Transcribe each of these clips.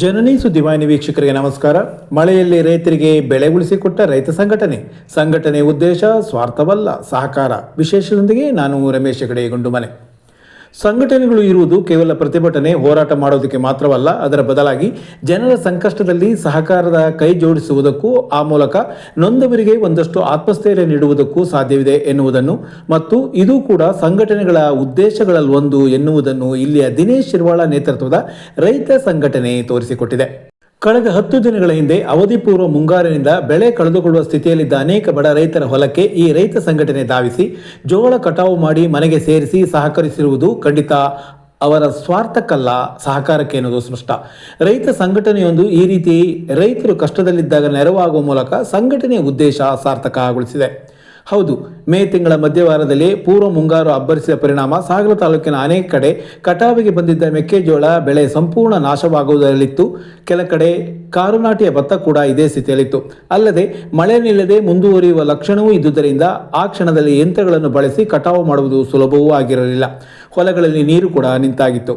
ಜನನಿ ಸುದ್ದಿವಾಹಿನಿ ವೀಕ್ಷಕರಿಗೆ ನಮಸ್ಕಾರ. ಮಳೆಯಲ್ಲಿ ರೈತರಿಗೆ ಬೆಳೆ ಉಳಿಸಿಕೊಟ್ಟ ರೈತ ಸಂಘಟನೆ. ಸಂಘಟನೆ ಉದ್ದೇಶ ಸ್ವಾರ್ಥವಲ್ಲ, ಸಹಕಾರ. ವಿಶೇಷದೊಂದಿಗೆ ನಾನು ರಮೇಶ್ ಹೆಗಡೆ ಗುಂಡುಮನೆ ಸಂಘಟನೆಗಳು ಇರುವುದು ಕೇವಲ ಪ್ರತಿಭಟನೆ, ಹೋರಾಟ ಮಾಡೋದಕ್ಕೆ ಮಾತ್ರವಲ್ಲ, ಅದರ ಬದಲಾಗಿ ಜನರ ಸಂಕಷ್ಟದಲ್ಲಿ ಸಹಕಾರದ ಕೈ ಜೋಡಿಸುವುದಕ್ಕೂ ಆ ಮೂಲಕ ನೊಂದವರಿಗೆ ಒಂದಷ್ಟು ಆತ್ಮಸ್ಥೈರ್ಯ ನೀಡುವುದಕ್ಕೂ ಸಾಧ್ಯವಿದೆ ಎನ್ನುವುದನ್ನು ಮತ್ತು ಇದು ಕೂಡ ಸಂಘಟನೆಗಳ ಉದ್ದೇಶಗಳಲ್ಲೊಂದು ಎನ್ನುವುದನ್ನು ಇಲ್ಲಿಯ ದಿನೇಶ್ ಶಿರ್ವಾಳ ನೇತೃತ್ವದ ರೈತ ಸಂಘಟನೆ ತೋರಿಸಿಕೊಟ್ಟಿದೆ. ಕಳೆದ ಹತ್ತು ದಿನಗಳ ಹಿಂದೆ ಅವಧಿಪೂರ್ವ ಮುಂಗಾರಿನಿಂದ ಬೆಳೆ ಕಳೆದುಕೊಳ್ಳುವ ಸ್ಥಿತಿಯಲ್ಲಿದ್ದ ಅನೇಕ ಬಡ ರೈತರ ಹೊಲಕ್ಕೆ ಈ ರೈತ ಸಂಘಟನೆ ಧಾವಿಸಿ ಜೋಳ ಕಟಾವು ಮಾಡಿ ಮನೆಗೆ ಸೇರಿಸಿ ಸಹಕರಿಸಿರುವುದು ಖಂಡಿತ ಅವರ ಸ್ವಾರ್ಥಕ್ಕಲ್ಲ ಸಹಕಾರಕ್ಕೆ ಎನ್ನುವುದು ಸ್ಪಷ್ಟ. ರೈತ ಸಂಘಟನೆಯೊಂದು ಈ ರೀತಿ ರೈತರು ಕಷ್ಟದಲ್ಲಿದ್ದಾಗ ನೆರವಾಗುವ ಮೂಲಕ ಸಂಘಟನೆಯ ಉದ್ದೇಶ ಸಾರ್ಥಕಗೊಳಿಸಿದೆ. ಹೌದು, ಮೇ ತಿಂಗಳ ಮಧ್ಯವಾರದಲ್ಲಿ ಪೂರ್ವ ಮುಂಗಾರು ಅಬ್ಬರಿಸಿದ ಪರಿಣಾಮ ಸಾಗರ ತಾಲೂಕಿನ ಅನೇಕ ಕಡೆ ಕಟಾವಿಗೆ ಬಂದಿದ್ದ ಮೆಕ್ಕೆಜೋಳ ಬೆಳೆ ಸಂಪೂರ್ಣ ನಾಶವಾಗುವುದರಲ್ಲಿತ್ತು. ಕೆಲ ಕಡೆ ಕಾರುನಾಟಿಯ ಭತ್ತ ಕೂಡ ಇದೇ ಸ್ಥಿತಿಯಲ್ಲಿತ್ತು. ಅಲ್ಲದೆ, ಮಳೆ ನಿಲ್ಲದೆ ಮುಂದುವರಿಯುವ ಲಕ್ಷಣವೂ ಇದ್ದುದರಿಂದ ಆ ಕ್ಷಣದಲ್ಲಿ ಯಂತ್ರಗಳನ್ನು ಬಳಸಿ ಕಟಾವು ಮಾಡುವುದು ಸುಲಭವೂ ಆಗಿರಲಿಲ್ಲ. ಹೊಲಗಳಲ್ಲಿ ನೀರು ಕೂಡ ನಿಂತಾಗಿತ್ತು.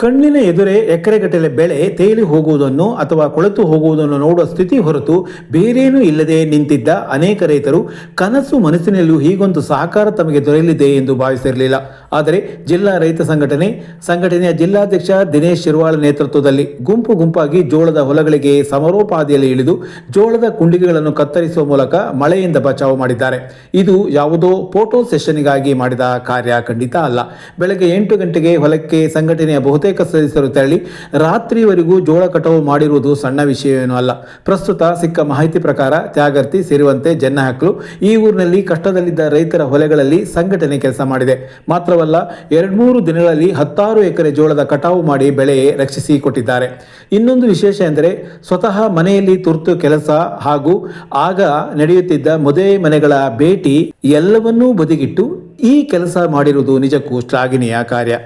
ಕಣ್ಣಿನ ಎದುರೇ ಎಕರೆಗಟ್ಟಲೆ ಬೆಳೆ ತೇಲಿ ಹೋಗುವುದನ್ನು ಅಥವಾ ಕೊಳೆತು ಹೋಗುವುದನ್ನು ನೋಡುವ ಸ್ಥಿತಿ ಹೊರತು ಬೇರೇನೂ ಇಲ್ಲದೆ ನಿಂತಿದ್ದ ಅನೇಕ ರೈತರು ಕನಸು ಮನಸ್ಸಿನಲ್ಲೂ ಹೀಗೊಂದು ಸಹಕಾರ ತಮಗೆ ದೊರೆಯಲಿದೆ ಎಂದು ಭಾವಿಸಿರಲಿಲ್ಲ. ಆದರೆ ಜಿಲ್ಲಾ ರೈತ ಸಂಘಟನೆ, ಸಂಘಟನೆಯ ಜಿಲ್ಲಾಧ್ಯಕ್ಷ ದಿನೇಶ್ ಶಿರ್ವಾಳ ನೇತೃತ್ವದಲ್ಲಿ ಗುಂಪು ಗುಂಪಾಗಿ ಜೋಳದ ಹೊಲಗಳಿಗೆ ಸಮರೋಪಾದಿಯಲ್ಲಿ ಇಳಿದು ಜೋಳದ ಕುಂಡಿಗೆಗಳನ್ನು ಕತ್ತರಿಸುವ ಮೂಲಕ ಮಳೆಯಿಂದ ಬಚಾವು ಮಾಡಿದ್ದಾರೆ. ಇದು ಯಾವುದೋ ಫೋಟೋ ಸೆಷನ್ಗಾಗಿ ಮಾಡಿದ ಕಾರ್ಯ ಖಂಡಿತ ಅಲ್ಲ. ಬೆಳಗ್ಗೆ ಎಂಟು ಗಂಟೆಗೆ ಹೊಲಕ್ಕೆ ಸಂಘಟನೆಯ ಬಹುತೇಕ ಸದಸ್ಯರು ತೆರಳಿ ರಾತ್ರಿವರೆಗೂ ಜೋಳ ಕಟಾವು ಮಾಡಿರುವುದು ಸಣ್ಣ ವಿಷಯವೇನೂ ಅಲ್ಲ. ಪ್ರಸ್ತುತ ಸಿಕ್ಕ ಮಾಹಿತಿ ಪ್ರಕಾರ ತ್ಯಾಗರ್ತಿ ಸೇರಿದಂತೆ ಜನ್ನಹಕ್ಲು ಈ ಊರಿನಲ್ಲಿ ಕಷ್ಟದಲ್ಲಿದ್ದ ರೈತರ ಹೊಲೆಗಳಲ್ಲಿ ಸಂಘಟನೆ ಕೆಲಸ ಮಾಡಿದೆ. ಮಾತ್ರವಲ್ಲ, ಎರಡ್ಮೂರು ದಿನಗಳಲ್ಲಿ ಹತ್ತಾರು ಎಕರೆ ಜೋಳದ ಕಟಾವು ಮಾಡಿ ಬೆಳೆ ರಕ್ಷಿಸಿ ಕೊಟ್ಟಿದ್ದಾರೆ ಇನ್ನೊಂದು ವಿಶೇಷ ಎಂದರೆ, ಸ್ವತಃ ಮನೆಯಲ್ಲಿ ತುರ್ತು ಕೆಲಸ ಹಾಗೂ ಆಗ ನಡೆಯುತ್ತಿದ್ದ ಮದುವೆ ಮನೆಗಳ ಭೇಟಿ ಎಲ್ಲವನ್ನೂ ಬದಿಗಿಟ್ಟು ಈ ಕೆಲಸ ಮಾಡಿರುವುದು ನಿಜಕ್ಕೂ ಶ್ಲಾಘನೀಯ ಕಾರ್ಯ.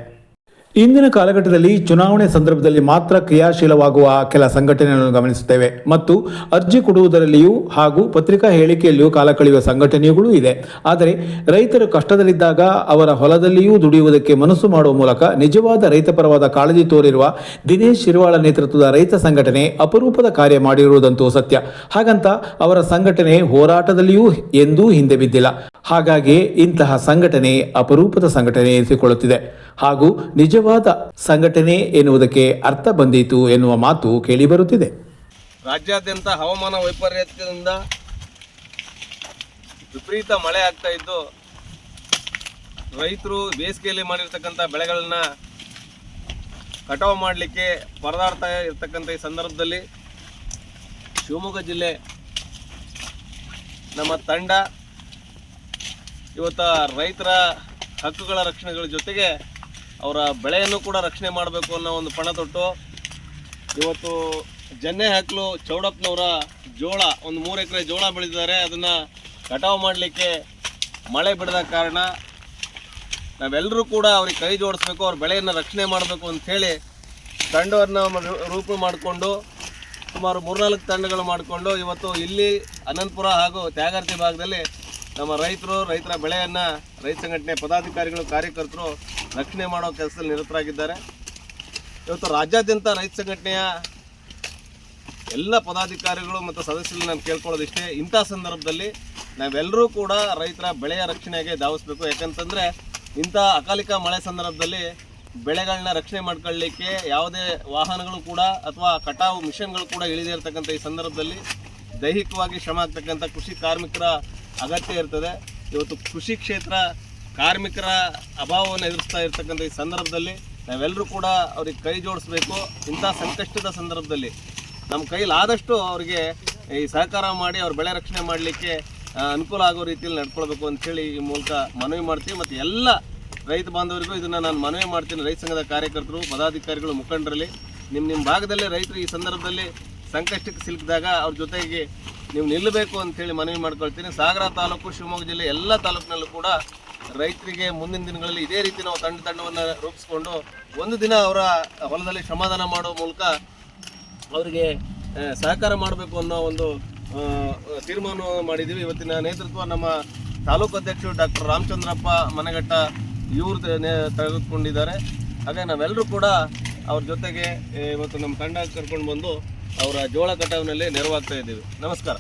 ಇಂದಿನ ಕಾಲಘಟ್ಟದಲ್ಲಿ ಚುನಾವಣೆ ಸಂದರ್ಭದಲ್ಲಿ ಮಾತ್ರ ಕ್ರಿಯಾಶೀಲವಾಗುವ ಕೆಲ ಸಂಘಟನೆಗಳನ್ನು ಗಮನಿಸುತ್ತೇವೆ. ಮತ್ತು ಅರ್ಜಿ ಕೊಡುವುದರಲ್ಲಿಯೂ ಹಾಗೂ ಪತ್ರಿಕಾ ಹೇಳಿಕೆಯಲ್ಲಿಯೂ ಕಾಲ ಕಳೆಯುವ ಸಂಘಟನೆಗಳು ಇದೆ. ಆದರೆ ರೈತರು ಕಷ್ಟದಲ್ಲಿದ್ದಾಗ ಅವರ ಹೊಲದಲ್ಲಿಯೂ ದುಡಿಯುವುದಕ್ಕೆ ಮನಸ್ಸು ಮಾಡುವ ಮೂಲಕ ನಿಜವಾದ ರೈತಪರವಾದ ಕಾಳಜಿ ತೋರಿರುವ ದಿನೇಶ್ ಶಿರ್ವಾಳ ನೇತೃತ್ವದ ರೈತ ಸಂಘಟನೆ ಅಪರೂಪದ ಕಾರ್ಯ ಮಾಡಿರುವುದಂತೂ ಸತ್ಯ. ಹಾಗಂತ ಅವರ ಸಂಘಟನೆ ಹೋರಾಟದಲ್ಲಿಯೂ ಎಂದೂ ಹಿಂದೆ ಬಿದ್ದಿಲ್ಲ. ಹಾಗಾಗಿ ಇಂತಹ ಸಂಘಟನೆ ಅಪರೂಪದ ಸಂಘಟನೆ ಎನಿಸಿಕೊಳ್ಳುತ್ತಿದೆ. ಹಾಗೂ ನಿಜವಾದ ಸಂಘಟನೆ ಎನ್ನುವುದಕ್ಕೆ ಅರ್ಥ ಬಂದಿತು ಎನ್ನುವ ಮಾತು ಕೇಳಿಬರುತ್ತಿದೆ ರಾಜ್ಯಾದ್ಯಂತ ಹವಾಮಾನ ವೈಪರೀತ್ಯದಿಂದ ವಿಪರೀತ ಮಳೆ ಆಗ್ತಾ ಇದ್ದು, ರೈತರು ಬೇಸಿಗೆಯಲ್ಲಿ ಮಾಡಿರ್ತಕ್ಕಂಥ ಬೆಳೆಗಳನ್ನ ಕಟಾವು ಮಾಡಲಿಕ್ಕೆ ಪರದಾಡ್ತಾ ಇರ್ತಕ್ಕಂಥ ಈ ಸಂದರ್ಭದಲ್ಲಿ ಶಿವಮೊಗ್ಗ ಜಿಲ್ಲೆ ನಮ್ಮ ತಂಡ ಇವತ್ತು ರೈತರ ಹಕ್ಕುಗಳ ರಕ್ಷಣೆಗಳ ಜೊತೆಗೆ ಅವರ ಬೆಳೆಯನ್ನು ಕೂಡ ರಕ್ಷಣೆ ಮಾಡಬೇಕು ಅನ್ನೋ ಒಂದು ಪಣ ತೊಟ್ಟು ಇವತ್ತು ಜನ್ನೆ ಹಾಕಲು ಚೌಡಪ್ಪನವರ ಜೋಳ, ಒಂದು ಮೂರು ಎಕರೆ ಜೋಳ ಬೆಳೆದಿದ್ದಾರೆ. ಅದನ್ನು ಕಟಾವು ಮಾಡಲಿಕ್ಕೆ ಮಳೆ ಬಿಡದ ಕಾರಣ ನಾವೆಲ್ಲರೂ ಕೂಡ ಅವ್ರಿಗೆ ಕೈ ಜೋಡಿಸ್ಬೇಕು, ಅವ್ರ ಬೆಳೆಯನ್ನು ರಕ್ಷಣೆ ಮಾಡಬೇಕು ಅಂಥೇಳಿ ತಂಡವನ್ನು ರೂಪ ಮಾಡಿಕೊಂಡು, ಸುಮಾರು ಮೂರ್ನಾಲ್ಕು ತಂಡಗಳು ಮಾಡಿಕೊಂಡು ಇವತ್ತು ಇಲ್ಲಿ ಅನಂತಪುರ ಹಾಗೂ ತ್ಯಾಗರ್ತಿ ಭಾಗದಲ್ಲಿ ನಮ್ಮ ರೈತರು, ರೈತರ ಬೆಳೆಯನ್ನು ರೈತ ಸಂಘಟನೆ ಪದಾಧಿಕಾರಿಗಳು, ಕಾರ್ಯಕರ್ತರು ರಕ್ಷಣೆ ಮಾಡೋ ಕೆಲಸದಲ್ಲಿ ನಿರತರಾಗಿದ್ದಾರೆ. ಇವತ್ತು ರಾಜ್ಯಾದ್ಯಂತ ರೈತ ಸಂಘಟನೆಯ ಎಲ್ಲ ಪದಾಧಿಕಾರಿಗಳು ಮತ್ತು ಸದಸ್ಯರು ನಾನು ಕೇಳ್ಕೊಳ್ಳೋದಿಷ್ಟೇ. ಇಂಥ ಸಂದರ್ಭದಲ್ಲಿ ನಾವೆಲ್ಲರೂ ಕೂಡ ರೈತರ ಬೆಳೆಯ ರಕ್ಷಣೆಗೆ ಧಾವಿಸ್ಬೇಕು. ಯಾಕಂತಂದರೆ ಇಂಥ ಅಕಾಲಿಕ ಮಳೆ ಸಂದರ್ಭದಲ್ಲಿ ಬೆಳೆಗಳನ್ನ ರಕ್ಷಣೆ ಮಾಡ್ಕೊಳ್ಳಿಕ್ಕೆ ಯಾವುದೇ ವಾಹನಗಳು ಕೂಡ ಅಥವಾ ಕಟಾವು ಮಿಷನ್ಗಳು ಕೂಡ ಇಳಿದೇ ಇರತಕ್ಕಂಥ ಈ ಸಂದರ್ಭದಲ್ಲಿ ದೈಹಿಕವಾಗಿ ಶ್ರಮ ಆಗ್ತಕ್ಕಂಥ ಕೃಷಿ ಕಾರ್ಮಿಕರ ಅಗತ್ಯ ಇರ್ತದೆ. ಇವತ್ತು ಕೃಷಿ ಕ್ಷೇತ್ರ ಕಾರ್ಮಿಕರ ಅಭಾವವನ್ನು ಎದುರಿಸ್ತಾ ಇರ್ತಕ್ಕಂಥ ಈ ಸಂದರ್ಭದಲ್ಲಿ ನಾವೆಲ್ಲರೂ ಕೂಡ ಅವ್ರಿಗೆ ಕೈ ಜೋಡಿಸ್ಬೇಕು, ಇಂಥ ಸಂಕಷ್ಟದ ಸಂದರ್ಭದಲ್ಲಿ. ನಮ್ಮ ಕೈಲಾದಷ್ಟು ಅವರಿಗೆ ಈ ಸಹಕಾರ ಮಾಡಿ, ಅವ್ರ ಬೆಳೆ ರಕ್ಷಣೆ ಮಾಡಲಿಕ್ಕೆ ಅನುಕೂಲ ಆಗೋ ರೀತಿಯಲ್ಲಿ ನಡ್ಕೊಳ್ಬೇಕು ಅಂತೇಳಿ ಈ ಮೂಲಕ ಮನವಿ ಮಾಡ್ತೀವಿ. ಮತ್ತು ಎಲ್ಲ ರೈತ ಬಾಂಧವರಿಗೂ ಇದನ್ನು ನಾನು ಮನವಿ ಮಾಡ್ತೀನಿ. ರೈತ ಸಂಘದ ಕಾರ್ಯಕರ್ತರು, ಪದಾಧಿಕಾರಿಗಳು ಮುಖಂಡರಲ್ಲಿ ನಿಮ್ಮ ನಿಮ್ಮ ಭಾಗದಲ್ಲಿ ರೈತರು ಈ ಸಂದರ್ಭದಲ್ಲಿ ಸಂಕಷ್ಟಕ್ಕೆ ಸಿಲುಕಿದಾಗ ಅವ್ರ ಜೊತೆಗೆ ನೀವು ನಿಲ್ಲಬೇಕು ಅಂತೇಳಿ ಮನವಿ ಮಾಡ್ಕೊಳ್ತೀನಿ. ಸಾಗರ ತಾಲೂಕು, ಶಿವಮೊಗ್ಗ ಜಿಲ್ಲೆ ಎಲ್ಲ ತಾಲೂಕಿನಲ್ಲೂ ಕೂಡ ರೈತರಿಗೆ ಮುಂದಿನ ದಿನಗಳಲ್ಲಿ ಇದೇ ರೀತಿ ನಾವು ತಂಡ ತಂಡವನ್ನು ರೂಪಿಸ್ಕೊಂಡು ಒಂದು ದಿನ ಅವರ ಹೊಲದಲ್ಲಿ ಶ್ರಮದಾನ ಮಾಡೋ ಮೂಲಕ ಅವರಿಗೆ ಸಹಕಾರ ಮಾಡಬೇಕು ಅನ್ನೋ ಒಂದು ತೀರ್ಮಾನವನ್ನು ತೀರ್ಮಾನ ಮಾಡಿದ್ದೀವಿ. ಇವತ್ತಿನ ನೇತೃತ್ವ ನಮ್ಮ ತಾಲೂಕು ಅಧ್ಯಕ್ಷರು ಡಾಕ್ಟರ್ ರಾಮಚಂದ್ರಪ್ಪ ಮನೆಗಟ್ಟ ಇವರು ತೆಗೆದುಕೊಂಡಿದ್ದಾರೆ. ಹಾಗೆ ನಾವೆಲ್ಲರೂ ಕೂಡ ಅವ್ರ ಜೊತೆಗೆ ಇವತ್ತು ನಮ್ಮ ತಂಡ ಕರ್ಕೊಂಡು ಬಂದು ಅವರ ಜೋಳ ಕಟಾವಿನಲ್ಲಿ ನೆರವಾಗ್ತಾ ಇದ್ದೀವಿ. ನಮಸ್ಕಾರ.